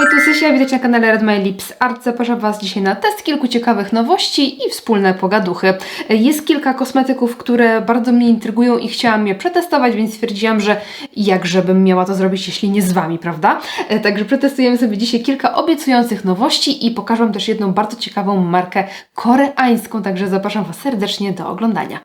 Hej, tu Sysia, witajcie na kanale Red My Lips Art. Zapraszam Was dzisiaj na test kilku ciekawych nowości i wspólne pogaduchy. Jest kilka kosmetyków, które bardzo mnie intrygują i chciałam je przetestować, więc stwierdziłam, że jakże bym miała to zrobić, jeśli nie z Wami, prawda? E, Także przetestujemy sobie dzisiaj kilka obiecujących nowości i pokażę Wam też jedną bardzo ciekawą markę koreańską, także zapraszam Was serdecznie do oglądania.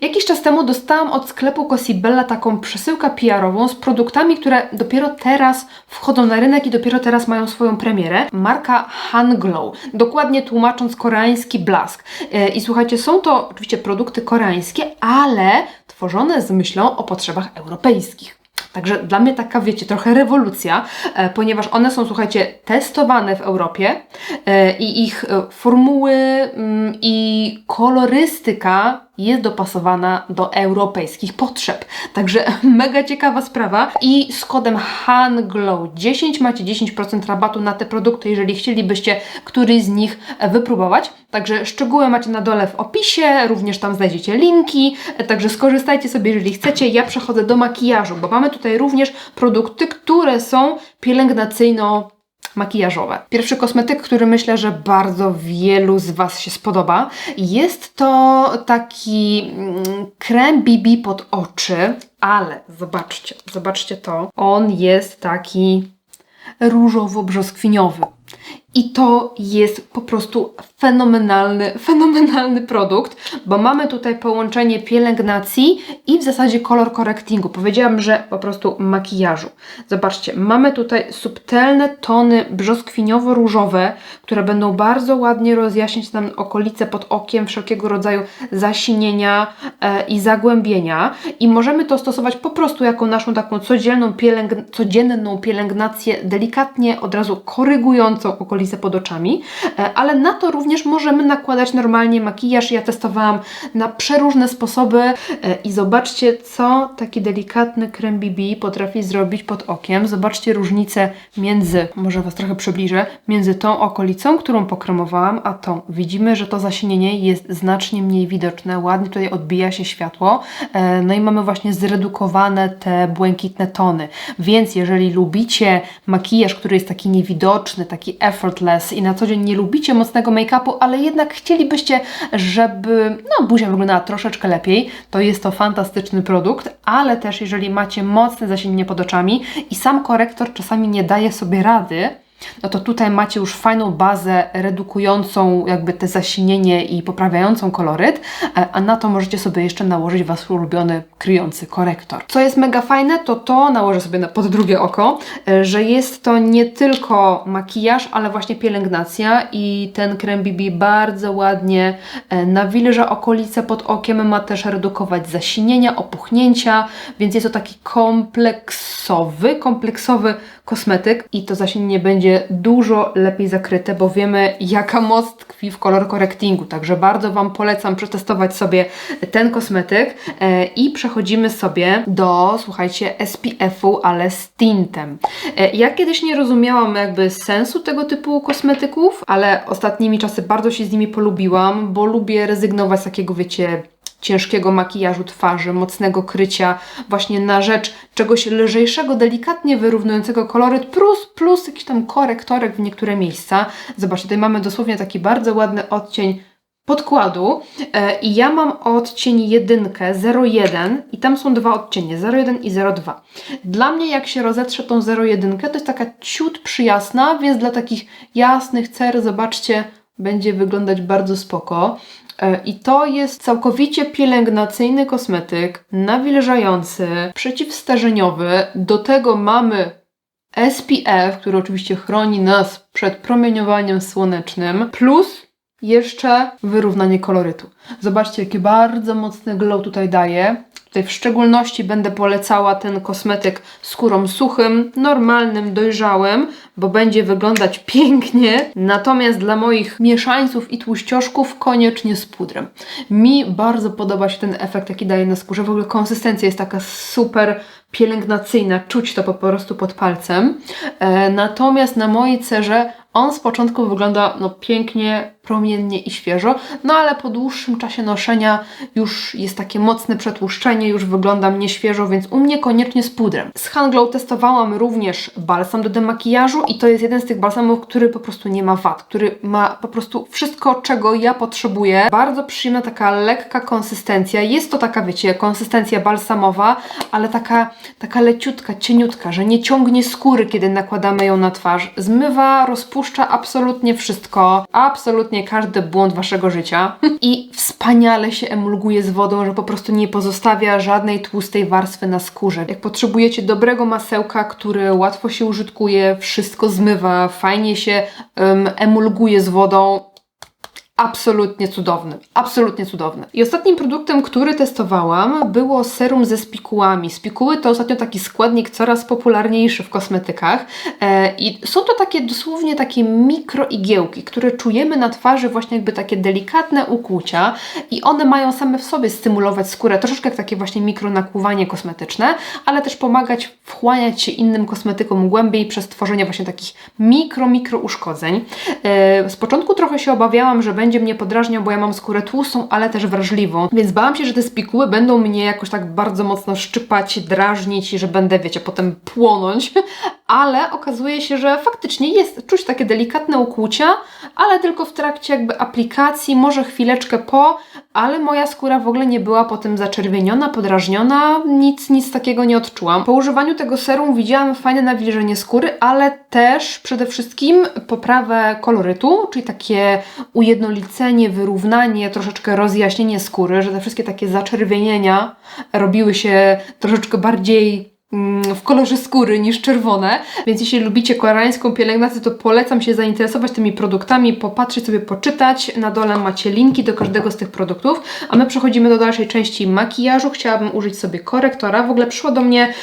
Jakiś czas temu dostałam od sklepu Cosibella taką przesyłkę PR-ową z produktami, które dopiero teraz wchodzą na rynek i dopiero teraz mają swoją premierę. Marka Hanglow, dokładnie tłumacząc koreański blask. E, I słuchajcie, są to oczywiście produkty koreańskie, ale tworzone z myślą o potrzebach europejskich. Także dla mnie taka, wiecie, trochę rewolucja, e, ponieważ one są, słuchajcie, testowane w Europie e, i ich formuły mm, i kolorystyka jest dopasowana do europejskich potrzeb. Także mega ciekawa sprawa. I z kodem HANGLOW10 macie 10% rabatu na te produkty, jeżeli chcielibyście któryś z nich e, wypróbować. Także szczegóły macie na dole w opisie, również tam znajdziecie linki. E, Także skorzystajcie sobie, jeżeli chcecie. Ja przechodzę do makijażu, bo mamy tutaj również produkty, które są pielęgnacyjno makijażowe. Pierwszy kosmetyk, który myślę, że bardzo wielu z Was się spodoba, jest to taki mm, krem BB pod oczy, ale zobaczcie, zobaczcie to. On jest taki różowo-brzoskwiniowy. I to jest po prostu fenomenalny, fenomenalny produkt, bo mamy tutaj połączenie pielęgnacji i w zasadzie kolor correctingu. Powiedziałam, że po prostu makijażu. Zobaczcie, mamy tutaj subtelne tony brzoskwiniowo-różowe, które będą bardzo ładnie rozjaśniać nam okolice pod okiem, wszelkiego rodzaju zasinienia e, i zagłębienia. I możemy to stosować po prostu jako naszą taką codzienną, pielęgn codzienną pielęgnację, delikatnie od razu korygującą okolice pod oczami, e, ale na to również możemy nakładać normalnie makijaż. Ja testowałam na przeróżne sposoby e, i zobaczcie, co taki delikatny krem BB potrafi zrobić pod okiem. Zobaczcie różnicę między, może Was trochę przybliżę, między tą okolicą, którą pokremowałam, a tą. Widzimy, że to zasinienie jest znacznie mniej widoczne, ładnie tutaj odbija się światło, e, no i mamy właśnie zredukowane te błękitne tony. Więc jeżeli lubicie makijaż, który jest taki niewidoczny, taki effortless i na co dzień nie lubicie mocnego make-upu, ale jednak chcielibyście, żeby no, buzia wyglądała troszeczkę lepiej, to jest to fantastyczny produkt, ale też jeżeli macie mocne zasinienie pod oczami i sam korektor czasami nie daje sobie rady, no to tutaj macie już fajną bazę redukującą jakby te zasinienie i poprawiającą koloryt, e, a na to możecie sobie jeszcze nałożyć wasz ulubiony kryjący korektor. Co jest mega fajne, to to nałożę sobie pod drugie oko, e, że jest to nie tylko makijaż, ale właśnie pielęgnacja i ten krem BB bardzo ładnie e, nawilża okolice pod okiem, ma też redukować zasinienia, opuchnięcia, więc jest to taki kompleksowy, kompleksowy kosmetyk i to zasinienie będzie dużo lepiej zakryte, bo wiemy jaka moc tkwi w kolor correctingu, także bardzo Wam polecam przetestować sobie ten kosmetyk e, i przechodzimy sobie do, słuchajcie, SPF-u, ale z tintem. E, ja kiedyś nie rozumiałam jakby sensu tego typu kosmetyków, ale ostatnimi czasy bardzo się z nimi polubiłam, bo lubię rezygnować z takiego, wiecie, ciężkiego makijażu twarzy, mocnego krycia, właśnie na rzecz czegoś lżejszego, delikatnie wyrównującego koloryt, plus, plus jakiś tam korektorek w niektóre miejsca. Zobaczcie, tutaj mamy dosłownie taki bardzo ładny odcień podkładu e, i ja mam odcień jedynkę 01 i tam są dwa odcienie 01 i 02. Dla mnie jak się rozetrze tą 01 to jest taka ciut przyjasna, więc dla takich jasnych cer zobaczcie będzie wyglądać bardzo spoko. E, I to jest całkowicie pielęgnacyjny kosmetyk, nawilżający, przeciwstarzeniowy. Do tego mamy SPF, który oczywiście chroni nas przed promieniowaniem słonecznym, plus jeszcze wyrównanie kolorytu. Zobaczcie, jaki bardzo mocny glow tutaj daje. Tutaj w szczególności będę polecała ten kosmetyk skórą suchym, normalnym, dojrzałym, bo będzie wyglądać pięknie. Natomiast dla moich mieszańców i tłuścioszków koniecznie z pudrem. Mi bardzo podoba się ten efekt, jaki daje na skórze. W ogóle konsystencja jest taka super pielęgnacyjna, czuć to po prostu pod palcem. E, natomiast na mojej cerze on z początku wygląda no, pięknie, promiennie i świeżo, no ale po dłuższym czasie noszenia już jest takie mocne przetłuszczenie, już wygląda mnie świeżo, więc u mnie koniecznie z pudrem. Z Hanglow testowałam również balsam do demakijażu i to jest jeden z tych balsamów, który po prostu nie ma wad, który ma po prostu wszystko, czego ja potrzebuję. Bardzo przyjemna taka lekka konsystencja. Jest to taka, wiecie, konsystencja balsamowa, ale taka, taka leciutka, cieniutka, że nie ciągnie skóry, kiedy nakładamy ją na twarz. Zmywa, rozpuszcza absolutnie wszystko, absolutnie każdy błąd waszego życia i wspaniale się emulguje z wodą, że po prostu nie pozostawia żadnej tłustej warstwy na skórze. Jak potrzebujecie dobrego masełka, które łatwo się użytkuje, wszystko zmywa, fajnie się em, emulguje z wodą, Absolutnie cudowny, absolutny cudowny. I ostatnim produktem, który testowałam, było serum ze spikułami. Spikuły to ostatnio taki składnik coraz popularniejszy w kosmetykach e, i są to takie dosłownie takie mikroigiełki, które czujemy na twarzy właśnie jakby takie delikatne ukłucia i one mają same w sobie stymulować skórę, troszeczkę jak takie właśnie mikronakłuwanie kosmetyczne, ale też pomagać wchłaniać się innym kosmetykom głębiej przez tworzenie właśnie takich mikro, mikro uszkodzeń. E, z początku trochę się obawiałam, że będzie mnie podrażniał, bo ja mam skórę tłustą, ale też wrażliwą, więc bałam się, że te spikuły będą mnie jakoś tak bardzo mocno szczypać, drażnić i że będę, wiecie, potem płonąć, ale okazuje się, że faktycznie jest, czuć takie delikatne ukłucia, ale tylko w trakcie jakby aplikacji, może chwileczkę po, ale moja skóra w ogóle nie była potem zaczerwieniona, podrażniona, nic, nic takiego nie odczułam. Po używaniu tego serum widziałam fajne nawilżenie skóry, ale też przede wszystkim poprawę kolorytu, czyli takie ujednolicenie, wyrównanie, troszeczkę rozjaśnienie skóry, że te wszystkie takie zaczerwienienia robiły się troszeczkę bardziej w kolorze skóry niż czerwone, więc jeśli lubicie koreańską pielęgnację, to polecam się zainteresować tymi produktami, popatrzeć sobie, poczytać. Na dole macie linki do każdego z tych produktów, a my przechodzimy do dalszej części makijażu. Chciałabym użyć sobie korektora. W ogóle przyszła do mnie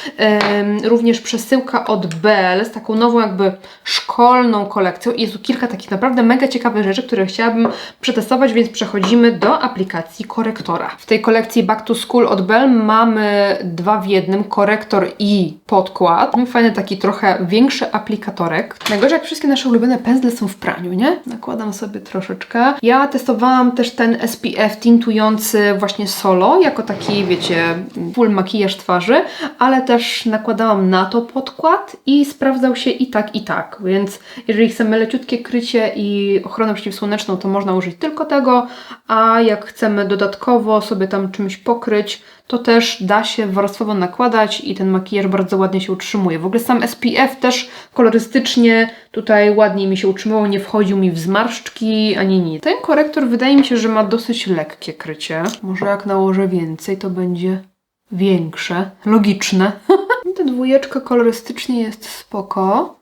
również przesyłka od Bell z taką nową jakby szkolną kolekcją i jest tu kilka takich naprawdę mega ciekawych rzeczy, które chciałabym przetestować, więc przechodzimy do aplikacji korektora. W tej kolekcji Back to School od Bell mamy dwa w jednym, korektor i podkład. Fajny taki trochę większy aplikatorek. Najgorzej jak wszystkie nasze ulubione pędzle są w praniu, nie? Nakładam sobie troszeczkę. Ja testowałam też ten SPF tintujący właśnie solo, jako taki, wiecie, full makijaż twarzy, ale też nakładałam na to podkład i sprawdzał się i tak, i tak. Więc jeżeli chcemy leciutkie krycie i ochronę przeciwsłoneczną, to można użyć tylko tego, a jak chcemy dodatkowo sobie tam czymś pokryć, to też da się warstwowo nakładać i ten makijaż bardzo ładnie się utrzymuje. W ogóle sam SPF też kolorystycznie tutaj ładnie mi się utrzymywał, nie wchodził mi w zmarszczki ani nic. Ten korektor wydaje mi się, że ma dosyć lekkie krycie. Może jak nałożę więcej, to będzie większe, logiczne. Ta dwójeczka kolorystycznie jest spoko.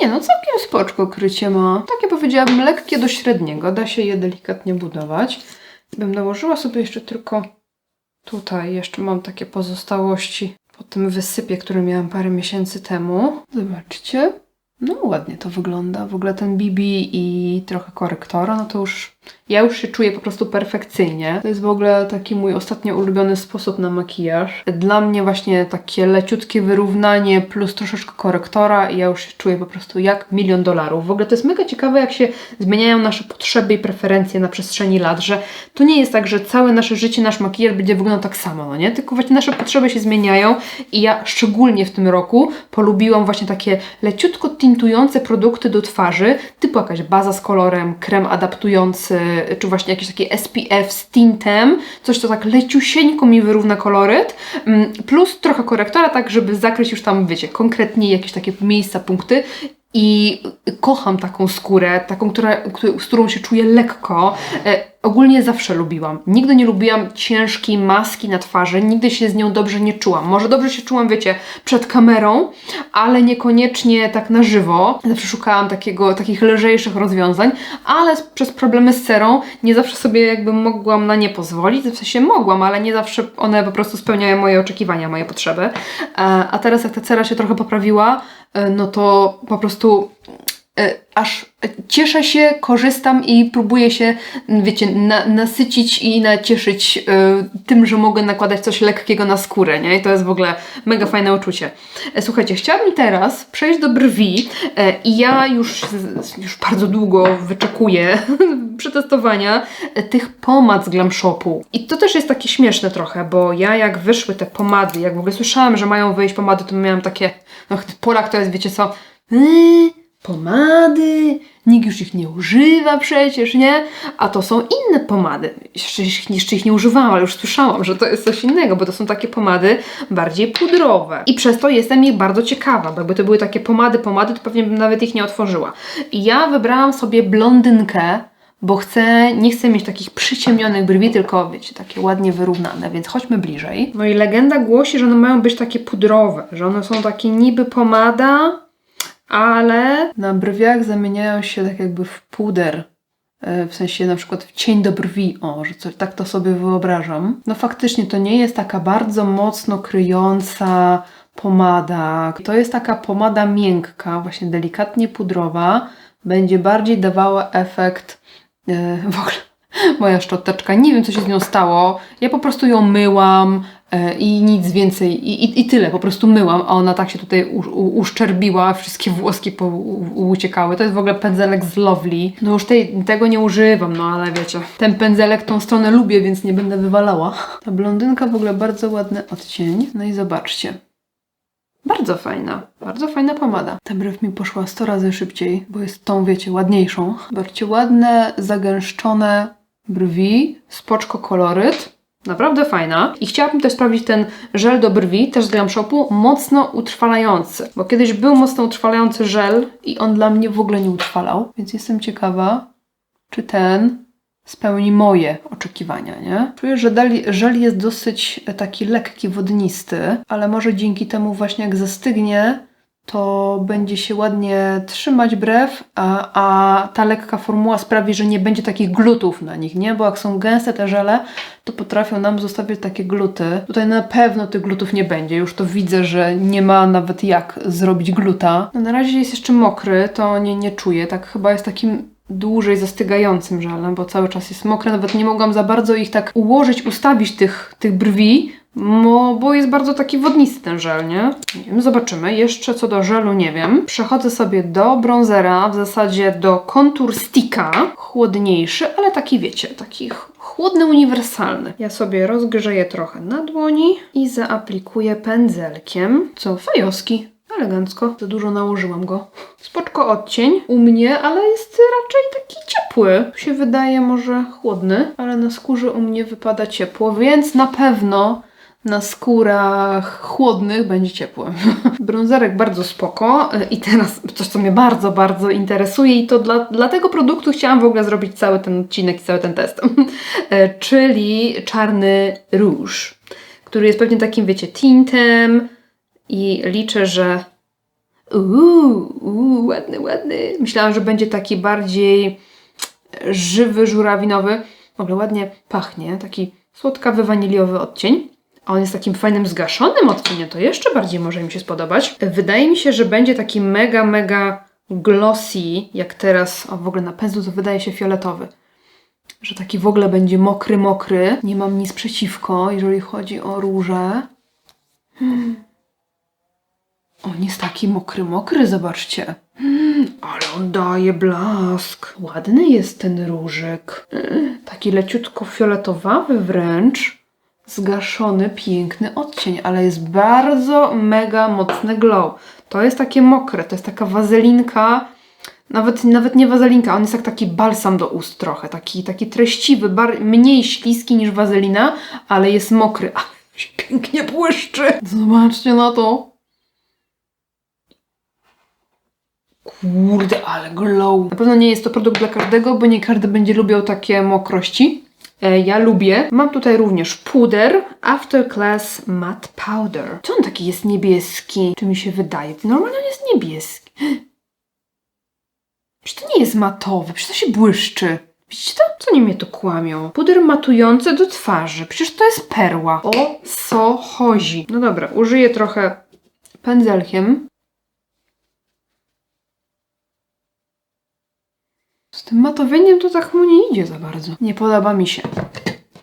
Nie no, całkiem spoczko krycie ma. Takie powiedziałabym lekkie do średniego, da się je delikatnie budować. Bym nałożyła sobie jeszcze tylko Tutaj jeszcze mam takie pozostałości po tym wysypie, który miałam parę miesięcy temu. Zobaczcie. No ładnie to wygląda. W ogóle ten BB i trochę korektora, no to już ja już się czuję po prostu perfekcyjnie. To jest w ogóle taki mój ostatnio ulubiony sposób na makijaż. Dla mnie właśnie takie leciutkie wyrównanie plus troszeczkę korektora i ja już się czuję po prostu jak milion dolarów. W ogóle to jest mega ciekawe, jak się zmieniają nasze potrzeby i preferencje na przestrzeni lat, że to nie jest tak, że całe nasze życie, nasz makijaż będzie wyglądał tak samo, no nie? Tylko właśnie nasze potrzeby się zmieniają i ja szczególnie w tym roku polubiłam właśnie takie leciutko tintujące produkty do twarzy, typu jakaś baza z kolorem, krem adaptujący, czy właśnie jakiś taki SPF z tintem, coś co tak leciusieńko mi wyrówna koloryt, mm, plus trochę korektora, tak żeby zakryć już tam, wiecie, konkretnie jakieś takie miejsca, punkty i kocham taką skórę, taką, która, z którą się czuję lekko. E, ogólnie zawsze lubiłam. Nigdy nie lubiłam ciężkiej maski na twarzy, nigdy się z nią dobrze nie czułam. Może dobrze się czułam, wiecie, przed kamerą, ale niekoniecznie tak na żywo. Zawsze szukałam takiego, takich lżejszych rozwiązań, ale przez problemy z cerą nie zawsze sobie jakby mogłam na nie pozwolić. W sensie mogłam, ale nie zawsze one po prostu spełniają moje oczekiwania, moje potrzeby. E, a teraz jak ta cera się trochę poprawiła, no to po prostu e, aż e, cieszę się, korzystam i próbuję się, wiecie, na, nasycić i nacieszyć e, tym, że mogę nakładać coś lekkiego na skórę, nie? I to jest w ogóle mega fajne uczucie. E, Słuchajcie, chciałabym teraz przejść do brwi e, i ja już, już bardzo długo wyczekuję przetestowania tych pomad z Glam Shopu. I to też jest takie śmieszne trochę, bo ja jak wyszły te pomady, jak w ogóle słyszałam, że mają wyjść pomady, to miałam takie, no Polak to jest, wiecie co, yy, pomady, nikt już ich nie używa przecież, nie? A to są inne pomady. Jeszcze, jeszcze ich nie używałam, ale już słyszałam, że to jest coś innego, bo to są takie pomady bardziej pudrowe. I przez to jestem ich bardzo ciekawa, bo jakby to były takie pomady, pomady, to pewnie bym nawet ich nie otworzyła. I ja wybrałam sobie blondynkę, bo chcę, nie chcę mieć takich przyciemnionych brwi, tylko wiecie, takie ładnie wyrównane, więc chodźmy bliżej. No i legenda głosi, że one mają być takie pudrowe, że one są takie niby pomada, ale na brwiach zamieniają się tak jakby w puder. E, W sensie na przykład w cień do brwi, o, że coś, tak to sobie wyobrażam. No faktycznie to nie jest taka bardzo mocno kryjąca pomada. To jest taka pomada miękka, właśnie delikatnie pudrowa. Będzie bardziej dawała efekt e, w ogóle moja szczoteczka. Nie wiem, co się z nią stało. Ja po prostu ją myłam e, i nic więcej. I, i, I tyle, po prostu myłam, a ona tak się tutaj u, u, uszczerbiła, wszystkie włoski po, u, uciekały. To jest w ogóle pędzelek z Lovely. No już tej, tego nie używam, no ale wiecie. Ten pędzelek, tą stronę lubię, więc nie będę wywalała. Ta blondynka w ogóle bardzo ładny odcień. No i zobaczcie. Bardzo fajna, bardzo fajna pomada. Ta brew mi poszła 100 razy szybciej, bo jest tą, wiecie, ładniejszą. Zobaczcie, ładne, zagęszczone brwi, spoczko koloryt. Naprawdę fajna. I chciałabym też sprawdzić ten żel do brwi, też z Glam Shopu, mocno utrwalający. Bo kiedyś był mocno utrwalający żel i on dla mnie w ogóle nie utrwalał. Więc jestem ciekawa, czy ten spełni moje oczekiwania, nie? Czuję, że dali, żel jest dosyć e, taki lekki, wodnisty, ale może dzięki temu właśnie jak zastygnie, to będzie się ładnie trzymać brew, a, a ta lekka formuła sprawi, że nie będzie takich glutów na nich, nie? Bo jak są gęste te żele, to potrafią nam zostawiać takie gluty. Tutaj na pewno tych glutów nie będzie, już to widzę, że nie ma nawet jak zrobić gluta. No na razie jest jeszcze mokry, to nie, nie czuję, tak chyba jest takim dłużej zastygającym żelem, bo cały czas jest mokre, nawet nie mogłam za bardzo ich tak ułożyć, ustawić tych, tych brwi, mo, bo jest bardzo taki wodnisty ten żel, nie? Nie wiem, zobaczymy. Jeszcze co do żelu nie wiem. Przechodzę sobie do bronzera, w zasadzie do kontur sticka, chłodniejszy, ale taki wiecie, taki ch- chłodny, uniwersalny. Ja sobie rozgrzeję trochę na dłoni i zaaplikuję pędzelkiem, co fajoski. Elegancko. Za dużo nałożyłam go. Spoczko odcień u mnie, ale jest raczej taki ciepły. Się wydaje może chłodny, ale na skórze u mnie wypada ciepło, więc na pewno na skórach chłodnych będzie ciepły. Brązerek bardzo spoko. I teraz coś, co mnie bardzo, bardzo interesuje i to dla, dla tego produktu chciałam w ogóle zrobić cały ten odcinek i cały ten test. E, Czyli czarny róż, który jest pewnie takim, wiecie, tintem, i liczę, że uuu, uuu, ładny, ładny. Myślałam, że będzie taki bardziej żywy, żurawinowy. W ogóle ładnie pachnie, taki słodkawy, waniliowy odcień. On jest takim fajnym, zgaszonym odcieniem, to jeszcze bardziej może mi się spodobać. Wydaje mi się, że będzie taki mega, mega glossy, jak teraz, o w ogóle na pędzlu to wydaje się fioletowy. Że taki w ogóle będzie mokry, mokry. Nie mam nic przeciwko, jeżeli chodzi o róże. On jest taki mokry, mokry, zobaczcie. Mm, ale on daje blask. Ładny jest ten różyk. Mm, taki leciutko fioletowawy wręcz. Zgaszony, piękny odcień, ale jest bardzo mega mocny glow. To jest takie mokre, to jest taka wazelinka. Nawet, nawet nie wazelinka, on jest jak taki balsam do ust trochę, taki, taki treściwy, bar- mniej śliski niż wazelina, ale jest mokry. A, się pięknie błyszczy. Zobaczcie na to. Kurde, ale glow. Na pewno nie jest to produkt dla każdego, bo nie każdy będzie lubiał takie mokrości. E, ja lubię. Mam tutaj również puder Afterclass Matte Powder. Czy on taki jest niebieski? Czy mi się wydaje? Normalnie on jest niebieski. Przecież to nie jest matowy, przecież to się błyszczy. Widzicie to? Co nie mnie to kłamią? Puder matujący do twarzy. Przecież to jest perła. O co chodzi? No dobra, użyję trochę pędzelkiem. Tym matowieniem to tak mu nie idzie za bardzo. Nie podoba mi się.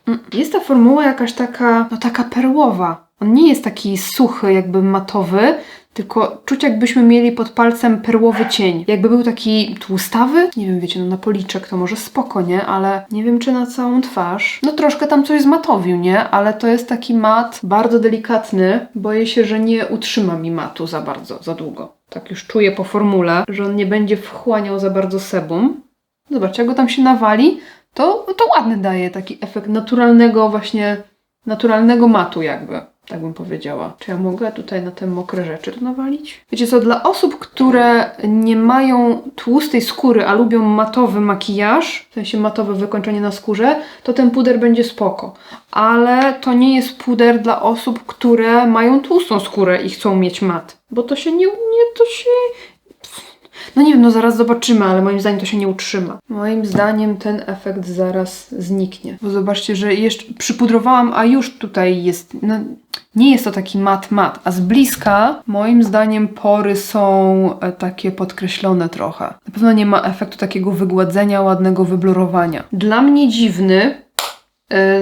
Mm, Jest ta formuła jakaś taka, no taka perłowa. On nie jest taki suchy, jakby matowy, tylko czuć jakbyśmy mieli pod palcem perłowy cień. Jakby był taki tłustawy, nie wiem, wiecie, no na policzek to może spoko, nie? Ale nie wiem, czy na całą twarz. No troszkę tam coś zmatowił, nie? Ale to jest taki mat bardzo delikatny. Boję się, że nie utrzyma mi matu za bardzo, za długo. Tak już czuję po formule, że on nie będzie wchłaniał za bardzo sebum. Zobacz, jak go tam się nawali, to, to ładny daje taki efekt naturalnego właśnie, naturalnego matu jakby, tak bym powiedziała. Czy ja mogę tutaj na te mokre rzeczy to nawalić? Wiecie co, dla osób, które nie mają tłustej skóry, a lubią matowy makijaż, w sensie matowe wykończenie na skórze, to ten puder będzie spoko. Ale to nie jest puder dla osób, które mają tłustą skórę i chcą mieć mat. Bo to się nie, nie to się no nie wiem, no zaraz zobaczymy, ale moim zdaniem to się nie utrzyma. Moim zdaniem ten efekt zaraz zniknie. Bo zobaczcie, że jeszcze przypudrowałam, a już tutaj jest. No, nie jest to taki mat mat, a z bliska moim zdaniem pory są e, takie podkreślone trochę. Na pewno nie ma efektu takiego wygładzenia, ładnego wyblurowania. Dla mnie dziwny,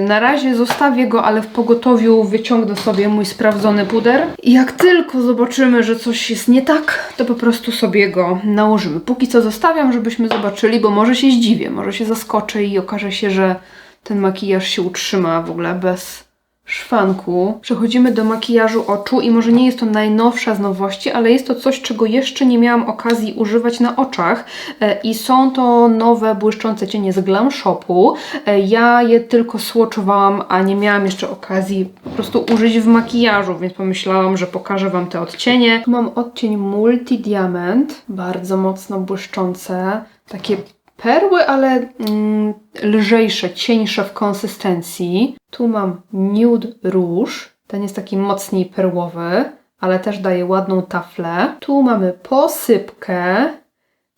Na razie zostawię go, ale w pogotowiu wyciągnę sobie mój sprawdzony puder. I jak tylko zobaczymy, że coś jest nie tak, to po prostu sobie go nałożymy. Póki co zostawiam, żebyśmy zobaczyli, bo może się zdziwię, może się zaskoczę i okaże się, że ten makijaż się utrzyma w ogóle bez szwanku. Przechodzimy do makijażu oczu i może nie jest to najnowsza z nowości, ale jest to coś, czego jeszcze nie miałam okazji używać na oczach E, i są to nowe błyszczące cienie z Glam Shopu. E, Ja je tylko swatchowałam, a nie miałam jeszcze okazji po prostu użyć w makijażu, więc pomyślałam, że pokażę Wam te odcienie. Tu mam odcień Multi Diamond, bardzo mocno błyszczące, takie perły, ale mm, lżejsze, cieńsze w konsystencji. Tu mam Nude Rouge, ten jest taki mocniej perłowy, ale też daje ładną taflę. Tu mamy posypkę,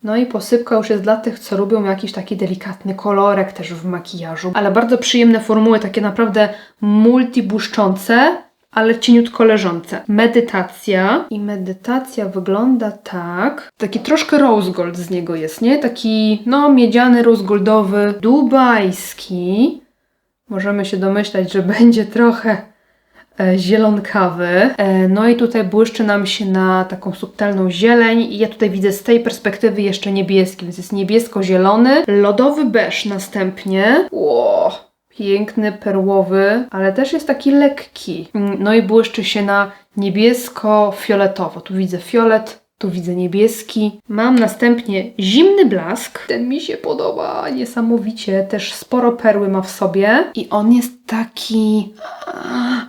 no i posypka już jest dla tych, co lubią jakiś taki delikatny kolorek też w makijażu. Ale bardzo przyjemne formuły, takie naprawdę multibłyszczące, ale cieniutko leżące. Medytacja. I medytacja wygląda tak. Taki troszkę rose gold z niego jest, nie? Taki, no, miedziany, rose goldowy, dubajski. Możemy się domyślać, że będzie trochę e, zielonkawy. E, No i tutaj błyszczy nam się na taką subtelną zieleń. I ja tutaj widzę z tej perspektywy jeszcze niebieski, więc jest niebiesko-zielony. Lodowy beż następnie. Ło, piękny, perłowy, ale też jest taki lekki. Mm, No i błyszczy się na niebiesko-fioletowo. Tu widzę fiolet, tu widzę niebieski. Mam następnie zimny blask. Ten mi się podoba niesamowicie. Też sporo perły ma w sobie. I on jest taki...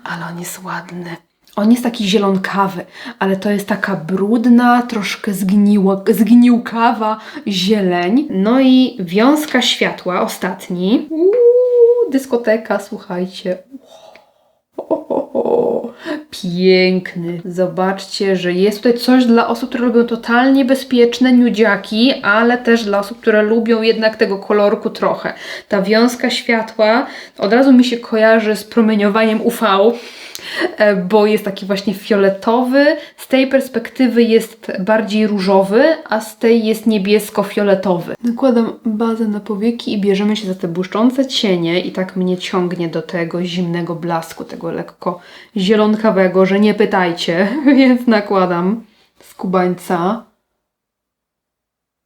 Ale on jest ładny. On jest taki zielonkawy, ale to jest taka brudna, troszkę zgniła, zgniłkawa zieleń. No i wiązka światła, ostatni. Uuu, dyskoteka, słuchajcie. Piękny. Zobaczcie, że jest tutaj coś dla osób, które lubią totalnie bezpieczne nudziaki, ale też dla osób, które lubią jednak tego kolorku trochę. Ta wiązka światła od razu mi się kojarzy z promieniowaniem UV, bo jest taki właśnie fioletowy. Z tej perspektywy jest bardziej różowy, a z tej jest niebiesko-fioletowy. Nakładam bazę na powieki i bierzemy się za te błyszczące cienie i tak mnie ciągnie do tego zimnego blasku, tego lekko zielonkawego, że nie pytajcie, więc nakładam z kubańca.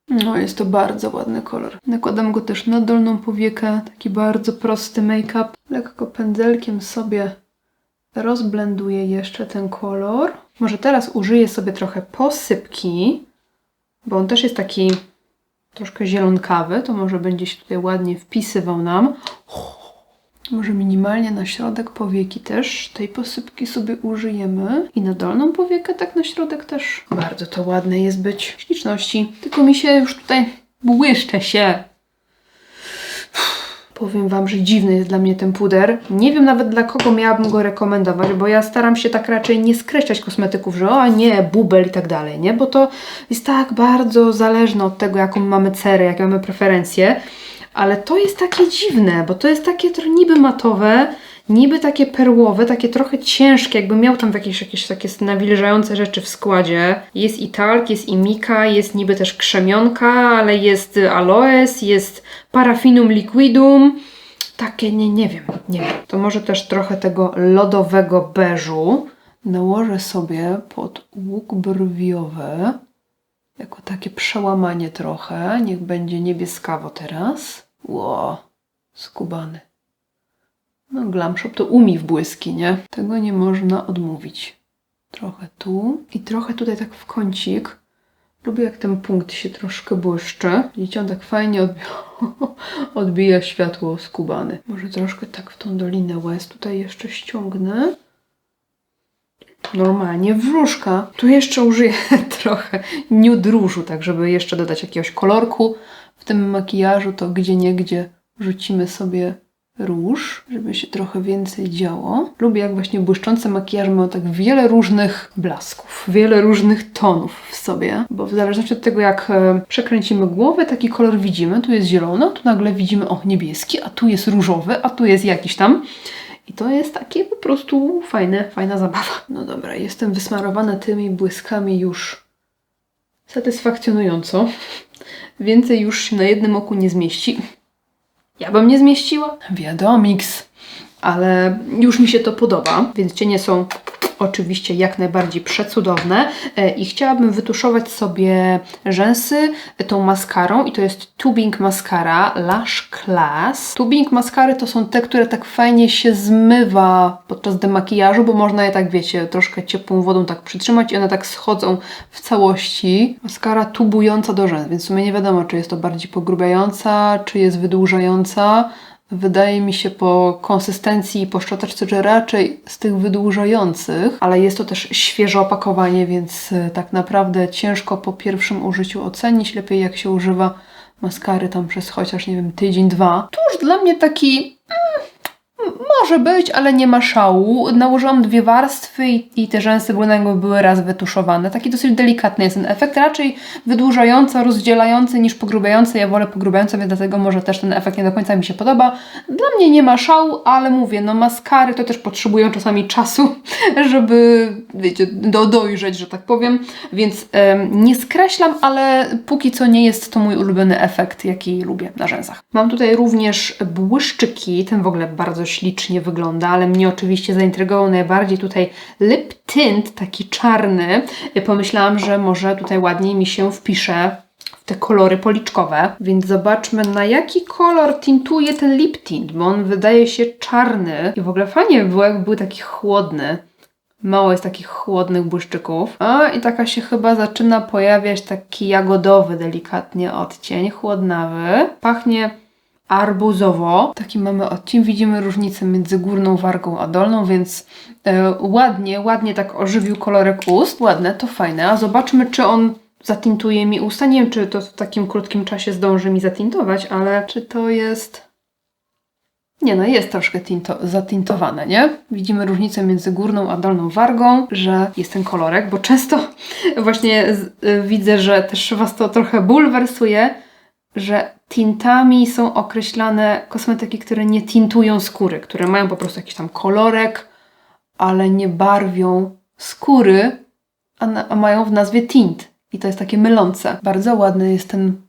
No, jest to bardzo ładny kolor. Nakładam go też na dolną powiekę, taki bardzo prosty make-up. Lekko pędzelkiem sobie rozblenduję jeszcze ten kolor. Może teraz użyję sobie trochę posypki, bo on też jest taki troszkę zielonkawy, to może będzie się tutaj ładnie wpisywał nam. Może minimalnie na środek powieki też tej posypki sobie użyjemy. I na dolną powiekę tak na środek też. Bardzo to ładne jest być. Śliczności. Tylko mi się już tutaj błyszcze się. Powiem Wam, że dziwny jest dla mnie ten puder. Nie wiem nawet dla kogo miałabym go rekomendować, bo ja staram się tak raczej nie skreślać kosmetyków, że o nie, bubel i tak dalej, nie? Bo to jest tak bardzo zależne od tego, jaką mamy cerę, jakie mamy preferencje. Ale to jest takie dziwne, bo to jest takie trochę niby matowe, niby takie perłowe, takie trochę ciężkie, jakby miał tam jakieś, jakieś takie nawilżające rzeczy w składzie. Jest i talk, jest i mika, jest niby też krzemionka, ale jest aloes, jest parafinum liquidum. Takie, nie, nie wiem, nie wiem. To może też trochę tego lodowego beżu. Nałożę sobie pod łuk brwiowy. Jako takie przełamanie trochę. Niech będzie niebieskawo teraz. Ło, skubany. No, Glam Shop to umi w błyski, nie? Tego nie można odmówić. Trochę tu i trochę tutaj tak w kącik. Lubię jak ten punkt się troszkę błyszczy. Widzicie, on tak fajnie odbija, odbija światło skubany. Może troszkę tak w tą dolinę łez tutaj jeszcze ściągnę. Normalnie wróżka. Tu jeszcze użyję trochę nude różu, tak żeby jeszcze dodać jakiegoś kolorku. W tym makijażu to gdzie niegdzie rzucimy sobie róż, żeby się trochę więcej działo. Lubię jak właśnie błyszczące makijaże mają tak wiele różnych blasków, wiele różnych tonów w sobie, bo w zależności od tego jak e, przekręcimy głowę, taki kolor widzimy. Tu jest zielony, tu nagle widzimy o niebieski, a tu jest różowy, a tu jest jakiś tam. I to jest takie po prostu fajne, fajna zabawa. No dobra, jestem wysmarowana tymi błyskami już satysfakcjonująco. Więcej już się na jednym oku nie zmieści. Ja bym nie zmieściła. Wiadomiks. Ale już mi się to podoba, więc cienie są oczywiście jak najbardziej przecudowne E, i chciałabym wytuszować sobie rzęsy tą maskarą i to jest Tubing Mascara Lash Class. Tubing maskary to są te, które tak fajnie się zmywa podczas demakijażu, bo można je tak, wiecie, troszkę ciepłą wodą tak przytrzymać i one tak schodzą w całości. Maskara tubująca do rzęs, więc w sumie nie wiadomo, czy jest to bardziej pogrubiająca, czy jest wydłużająca. Wydaje mi się po konsystencji i po szczoteczce, że raczej z tych wydłużających, ale jest to też świeże opakowanie, więc y, tak naprawdę ciężko po pierwszym użyciu ocenić. Lepiej jak się używa maskary tam przez chociaż, nie wiem, tydzień, dwa. Tuż dla mnie taki mm, może być, ale nie ma szału. Nałożyłam dwie warstwy i, te rzęsy jakby były raz wytuszowane. Taki dosyć delikatny jest ten efekt, raczej wydłużający, rozdzielający niż pogrubiający. Ja wolę pogrubiające, więc dlatego może też ten efekt nie do końca mi się podoba. Dla mnie nie ma szału, ale mówię, no maskary to też potrzebują czasami czasu, żeby, wiecie, do, dojrzeć, że tak powiem. Więc em, nie skreślam, ale póki co nie jest to mój ulubiony efekt, jaki lubię na rzęsach. Mam tutaj również błyszczyki, ten w ogóle bardzo ślicznie wygląda, ale mnie oczywiście zaintrygował najbardziej tutaj lip tint, taki czarny. Pomyślałam, że może tutaj ładniej mi się wpisze w te kolory policzkowe, więc zobaczmy na jaki kolor tintuje ten lip tint, bo on wydaje się czarny i w ogóle fajnie by było, jakby był taki chłodny. Mało jest takich chłodnych błyszczyków. A i taka się chyba zaczyna pojawiać taki jagodowy delikatnie odcień, chłodnawy. Pachnie arbuzowo. Taki mamy odcień. Widzimy różnicę między górną wargą a dolną, więc e, ładnie, ładnie tak ożywił kolorek ust. Ładne, to fajne. A zobaczmy, czy on zatintuje mi usta. Nie wiem, czy to w takim krótkim czasie zdąży mi zatintować, ale czy to jest... Nie no, jest troszkę tinto, zatintowane, nie? Widzimy różnicę między górną a dolną wargą, że jest ten kolorek, bo często właśnie z, y, widzę, że też Was to trochę bulwersuje, że tintami są określane kosmetyki, które nie tintują skóry, które mają po prostu jakiś tam kolorek, ale nie barwią skóry, a, na, a mają w nazwie tint. I to jest takie mylące. Bardzo ładny jest ten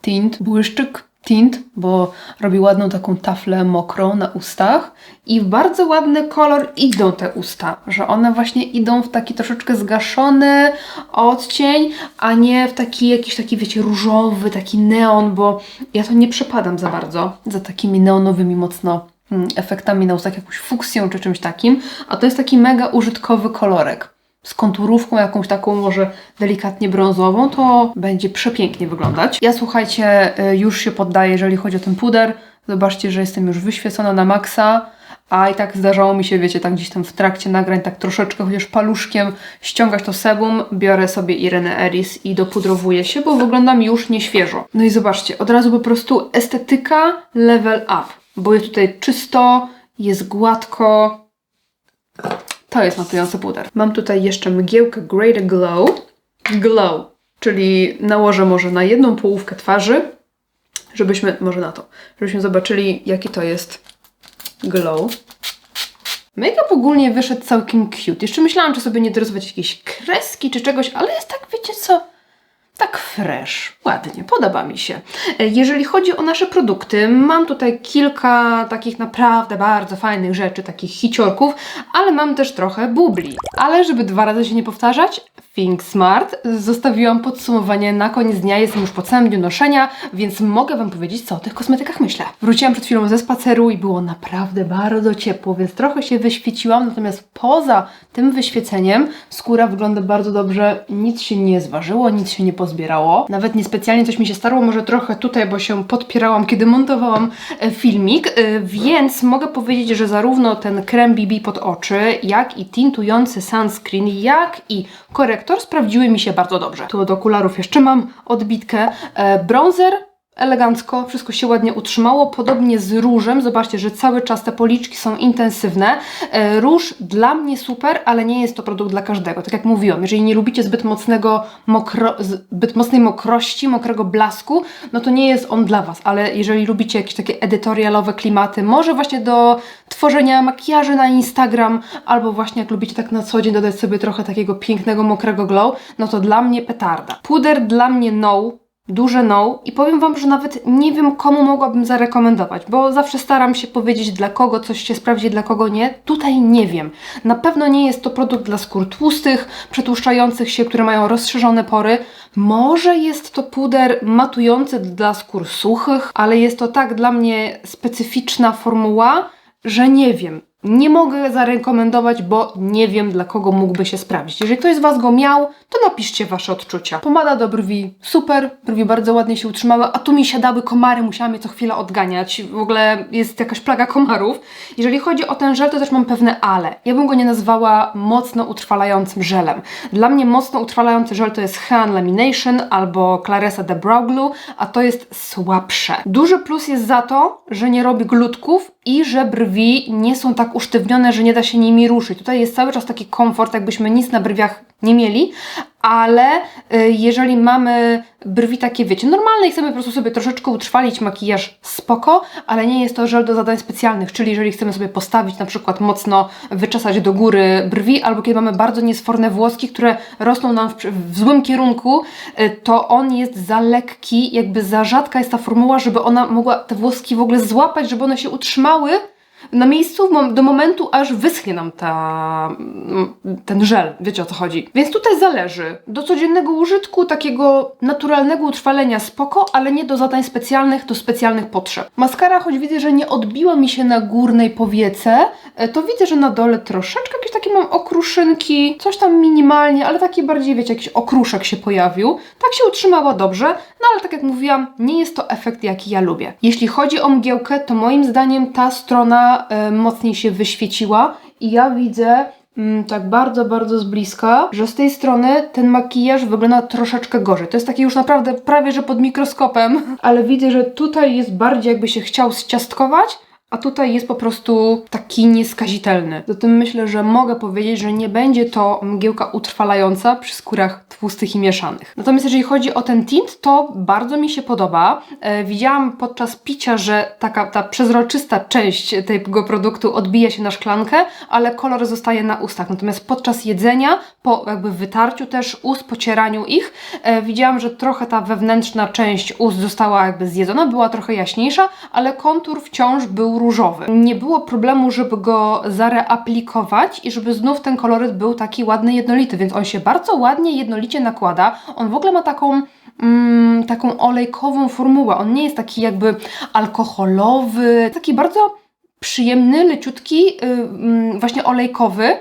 tint, błyszczyk tint, bo robi ładną taką taflę mokrą na ustach i w bardzo ładny kolor idą te usta, że one właśnie idą w taki troszeczkę zgaszony odcień, a nie w taki jakiś taki, wiecie, różowy, taki neon, bo ja to nie przepadam za bardzo za takimi neonowymi mocno mm, efektami na ustach, jakąś fuksją czy czymś takim, a to jest taki mega użytkowy kolorek z konturówką jakąś taką może delikatnie brązową, to będzie przepięknie wyglądać. Ja słuchajcie, y, już się poddaję, jeżeli chodzi o ten puder. Zobaczcie, że jestem już wyświecona na maksa, a i tak zdarzało mi się, wiecie, tak gdzieś tam w trakcie nagrań, tak troszeczkę chociaż paluszkiem ściągać to sebum. Biorę sobie Irenę Eris i dopudrowuję się, bo wyglądam już nieświeżo. No i zobaczcie, od razu po prostu estetyka level up, bo jest tutaj czysto, jest gładko, to jest matujący puder. Mam tutaj jeszcze mgiełkę Greater Glow. Glow, czyli nałożę może na jedną połówkę twarzy, żebyśmy, może na to, żebyśmy zobaczyli, jaki to jest Glow. Make-up ogólnie wyszedł całkiem cute. Jeszcze myślałam, czy sobie nie dorysować jakieś kreski czy czegoś, ale jest tak, wiecie co, tak fresh, ładnie, podoba mi się. E, Jeżeli chodzi o nasze produkty, mam tutaj kilka takich naprawdę bardzo fajnych rzeczy, takich hiciorków, ale mam też trochę bubli. Ale żeby dwa razy się nie powtarzać, Think Smart. Zostawiłam podsumowanie na koniec dnia, jestem już po całym dniu noszenia, więc mogę Wam powiedzieć, co o tych kosmetykach myślę. Wróciłam przed chwilą ze spaceru i było naprawdę bardzo ciepło, więc trochę się wyświeciłam, natomiast poza tym wyświeceniem skóra wygląda bardzo dobrze, nic się nie zważyło, nic się nie pozbierało. Nawet niespecjalnie coś mi się starło, może trochę tutaj, bo się podpierałam, kiedy montowałam e, filmik, e, więc mogę powiedzieć, że zarówno ten krem BB pod oczy, jak i tintujący sunscreen, jak i korektor sprawdziły mi się bardzo dobrze. Tu od okularów jeszcze mam odbitkę. E, bronzer elegancko, wszystko się ładnie utrzymało. Podobnie z różem, zobaczcie, że cały czas te policzki są intensywne. E, róż dla mnie super, ale nie jest to produkt dla każdego. Tak jak mówiłam, jeżeli nie lubicie zbyt mocnego, mokro, zbyt mocnej mokrości, mokrego blasku, no to nie jest on dla Was, ale jeżeli lubicie jakieś takie edytorialowe klimaty, może właśnie do tworzenia makijaży na Instagram, albo właśnie jak lubicie tak na co dzień dodać sobie trochę takiego pięknego, mokrego glow, no to dla mnie petarda. Puder dla mnie no, duże no i powiem Wam, że nawet nie wiem komu mogłabym zarekomendować, bo zawsze staram się powiedzieć dla kogo coś się sprawdzi, dla kogo nie. Tutaj nie wiem. Na pewno nie jest to produkt dla skór tłustych, przetłuszczających się, które mają rozszerzone pory. Może jest to puder matujący dla skór suchych, ale jest to tak dla mnie specyficzna formuła, że nie wiem. Nie mogę zarekomendować, bo nie wiem dla kogo mógłby się sprawdzić. Jeżeli ktoś z Was go miał, to napiszcie Wasze odczucia. Pomada do brwi, super, brwi bardzo ładnie się utrzymały, a tu mi siadały komary, musiałam je co chwilę odganiać. W ogóle jest jakaś plaga komarów. Jeżeli chodzi o ten żel, to też mam pewne ale. Ja bym go nie nazwała mocno utrwalającym żelem. Dla mnie mocno utrwalający żel to jest Hean Lamination albo Claresa The Brow Glue, a to jest słabsze. Duży plus jest za to, że nie robi glutków i że brwi nie są tak usztywnione, że nie da się nimi ruszyć. Tutaj jest cały czas taki komfort, jakbyśmy nic na brwiach nie mieli, ale y, jeżeli mamy brwi takie, wiecie, normalne i chcemy po prostu sobie troszeczkę utrwalić makijaż, spoko, ale nie jest to żel do zadań specjalnych, czyli jeżeli chcemy sobie postawić na przykład mocno wyczesać do góry brwi, albo kiedy mamy bardzo niesforne włoski, które rosną nam w, w złym kierunku, y, to on jest za lekki, jakby za rzadka jest ta formuła, żeby ona mogła te włoski w ogóle złapać, żeby one się utrzymały na miejscu do momentu, aż wyschnie nam ta, ten żel. Wiecie o co chodzi. Więc tutaj zależy. Do codziennego użytku, takiego naturalnego utrwalenia spoko, ale nie do zadań specjalnych, do specjalnych potrzeb. Maskara, choć widzę, że nie odbiła mi się na górnej powiece, e, to widzę, że na dole troszeczkę jakieś takie mam okruszynki, coś tam minimalnie, ale taki bardziej, wiecie, jakiś okruszek się pojawił. Tak się utrzymała dobrze, no ale tak jak mówiłam, nie jest to efekt, jaki ja lubię. Jeśli chodzi o mgiełkę, to moim zdaniem ta strona e, mocniej się wyświeciła i ja widzę mm, tak bardzo, bardzo z bliska, że z tej strony ten makijaż wygląda troszeczkę gorzej. To jest takie już naprawdę prawie, że pod mikroskopem, ale widzę, że tutaj jest bardziej jakby się chciał zciastkować, a tutaj jest po prostu taki nieskazitelny. Zatem myślę, że mogę powiedzieć, że nie będzie to mgiełka utrwalająca przy skórach tłustych i mieszanych. Natomiast jeżeli chodzi o ten tint, to bardzo mi się podoba. E, widziałam podczas picia, że taka ta przezroczysta część tego produktu odbija się na szklankę, ale kolor zostaje na ustach. Natomiast podczas jedzenia, po jakby wytarciu też ust, pocieraniu ich, e, widziałam, że trochę ta wewnętrzna część ust została jakby zjedzona, była trochę jaśniejsza, ale kontur wciąż był różowy. Nie było problemu, żeby go zareaplikować i żeby znów ten koloryt był taki ładny, jednolity, więc on się bardzo ładnie, jednolicie nakłada. On w ogóle ma taką mm, taką olejkową formułę. On nie jest taki jakby alkoholowy, taki bardzo przyjemny, leciutki, yy, właśnie olejkowy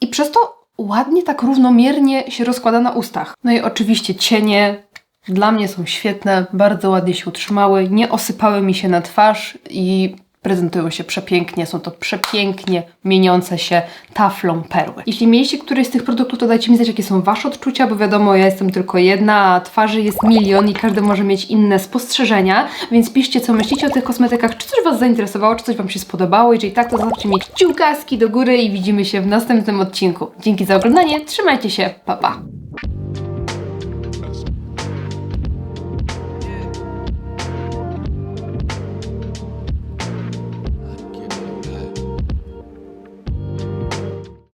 i przez to ładnie, tak równomiernie się rozkłada na ustach. No i oczywiście cienie dla mnie są świetne, bardzo ładnie się utrzymały, nie osypały mi się na twarz i prezentują się przepięknie, są to przepięknie mieniące się taflą perły. Jeśli mieliście któryś z tych produktów, to dajcie mi znać, jakie są Wasze odczucia, bo wiadomo, ja jestem tylko jedna, a twarzy jest milion i każdy może mieć inne spostrzeżenia, więc piszcie, co myślicie o tych kosmetykach, czy coś Was zainteresowało, czy coś Wam się spodobało, jeżeli tak, to zostawcie mi kciukaski do góry i widzimy się w następnym odcinku. Dzięki za oglądanie, trzymajcie się, pa pa!